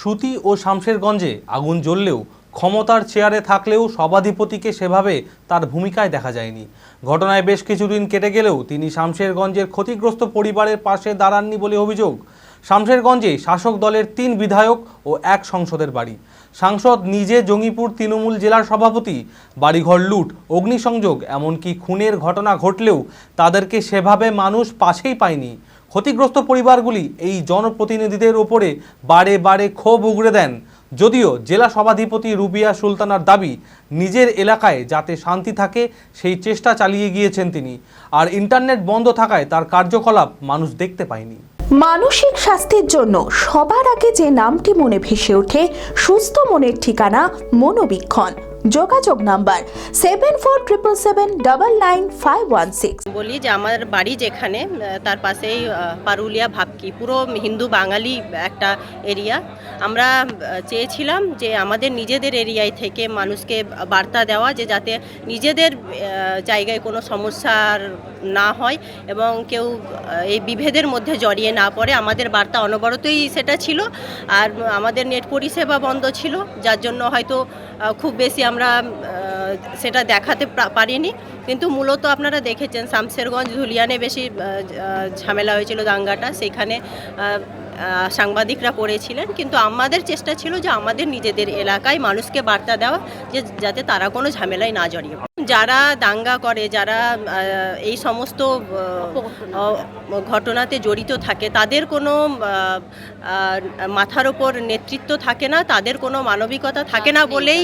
সুতি ও শামশেরগঞ্জে আগুন জ্বললেও ক্ষমতার চেয়ারে থাকলেও সভাধিপতিকে সেভাবে তার ভূমিকায় দেখা যায়নি। ঘটনায় বেশ কিছুদিন কেটে গেলেও তিনি শামশেরগঞ্জের ক্ষতিগ্রস্ত পরিবারের পাশে দাঁড়াননি বলে অভিযোগ। শামশেরগঞ্জে শাসক দলের তিন বিধায়ক ও এক সংসদের বাড়ি। সাংসদ নিজে জঙ্গিপুর তৃণমূল জেলার সভাপতি, বাড়িঘর লুট, অগ্নিসংযোগ, এমনকি খুনের ঘটনা ঘটলেও তাদেরকে সেভাবে মানুষ পাশেই পায়নি। ক্ষতিগ্রস্ত পরিবারগুলি এই জনপ্রতিনিধিদের ওপরে বারে বারে ক্ষোভ উগড়ে দেন। যদিও জেলা সভাধিপতি রুবিয়া সুলতানার দাবি, নিজের এলাকায় যাতে শান্তি থাকে, সেই চেষ্টা চালিয়ে গিয়েছেন তিনি। আর ইন্টারনেট বন্ধ থাকায় তার কার্যকলাপ মানুষ দেখতে পায়নি। মানসিক স্বাস্থ্যের জন্য সবার আগে যে নামটি মনে ভেসে ওঠে, সুস্থ মনের ঠিকানা মনোবীক্ষণ। যোগাযোগ number seven four triple seven double nine five one six বলি যে আমার বাড়ি যেখানে তার পাশেই পারুলিয়া ভাবকি, পুরো হিন্দু বাঙালি একটা এরিয়া। আমরা চেয়েছিলাম যে আমাদের নিজেদের এরিয়ায় থেকে মানুষকে বার্তা দেওয়া যে যাতে নিজেদের জায়গায় কোনো সমস্যার না হয় এবং কেউ এই বিভেদের মধ্যে জড়িয়ে না পড়ে। আমাদের বার্তা অনবরতই সেটা ছিল। আর আমাদের নেট পরিষেবা বন্ধ ছিল, যার জন্য হয়তো খুব বেশি আমরা সেটা দেখাতে পারিনি। কিন্তু মূলত আপনারা দেখেছেন, শামশেরগঞ্জ, ধুলিয়ানে বেশি ঝামেলা হয়েছিল দাঙ্গাটা। সেখানে সাংবাদিকরা করেছিলেন কিন্তু আমাদের চেষ্টা ছিল যে আমাদের নিজেদের এলাকায় মানুষকে বার্তা দেওয়া, যে যাতে তারা কোনো ঝামেলায় না জড়িয়ে। যারা দাঙ্গা করে, যারা এই সমস্ত ঘটনাতে জড়িত থাকে, তাদের কোনো মাথার ওপর নেতৃত্ব থাকে না, তাদের কোনো মানবিকতা থাকে না বলেই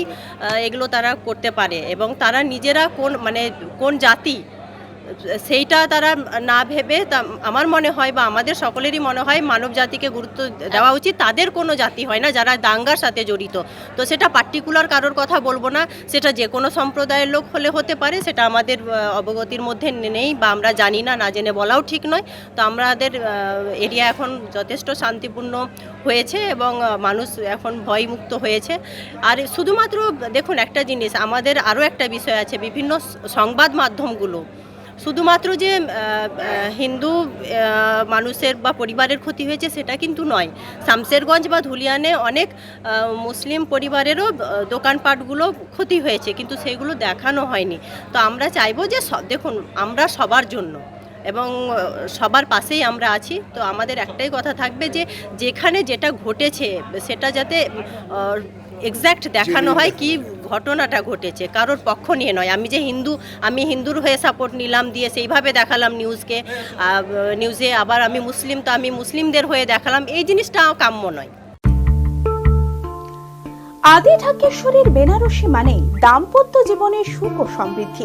এগুলো তারা করতে পারে এবং তারা নিজেরা কোন মানে কোন জাতি সেইটা তারা না ভেবে তা- আমার মনে হয় বা আমাদের সকলেরই মনে হয় মানব জাতিকে গুরুত্ব দেওয়া উচিত। তাদের কোনো জাতি হয় না যারা দাঙ্গার সাথে জড়িত। তো সেটা পার্টিকুলার কারোর কথা বলব না। সেটা যে কোনো সম্প্রদায়ের লোক হলে হতে পারে। সেটা আমাদের অবগতির মধ্যে নেই বা আমরা জানি না না জেনে বলাও ঠিক নয়। তো আমাদের এরিয়া এখন যথেষ্ট শান্তিপূর্ণ হয়েছে এবং মানুষ এখন ভয়মুক্ত হয়েছে। আর শুধুমাত্র দেখুন একটা জিনিস, আমাদের আরও একটা বিষয় আছে। বিভিন্ন সংবাদ মাধ্যমগুলো শুধুমাত্র যে হিন্দু মানুষের বা পরিবারের ক্ষতি হয়েছে সেটা কিন্তু নয়। শামশেরগঞ্জ বা ধুলিয়ানে অনেক মুসলিম পরিবারেরও দোকানপাটগুলো ক্ষতি হয়েছে কিন্তু সেগুলো দেখানো হয়নি। তো আমরা চাইব যে দেখুন আমরা সবার জন্য এবং সবার পাশেই আমরা আছি। তো আমাদের একটাই কথা থাকবে যে যেখানে যেটা ঘটেছে সেটা যাতে এক্স্যাক্ট দেখানো হয় কি ঘটনাটা ঘটেছে, কারোর পক্ষ নিয়ে নয়। আমি যে হিন্দু, আমি হিন্দুর হয়ে সাপোর্ট নিলাম দিয়ে সেইভাবে দেখালাম নিউজকে নিউজে আবার আমি মুসলিম, তো আমি মুসলিমদের হয়ে দেখালাম, এই জিনিসটাও কাম্য নয়। আদি ঢাকেশ্বরীর বেনারসি মানে দাম্পত্য জীবনের সুখ ও সমৃদ্ধি।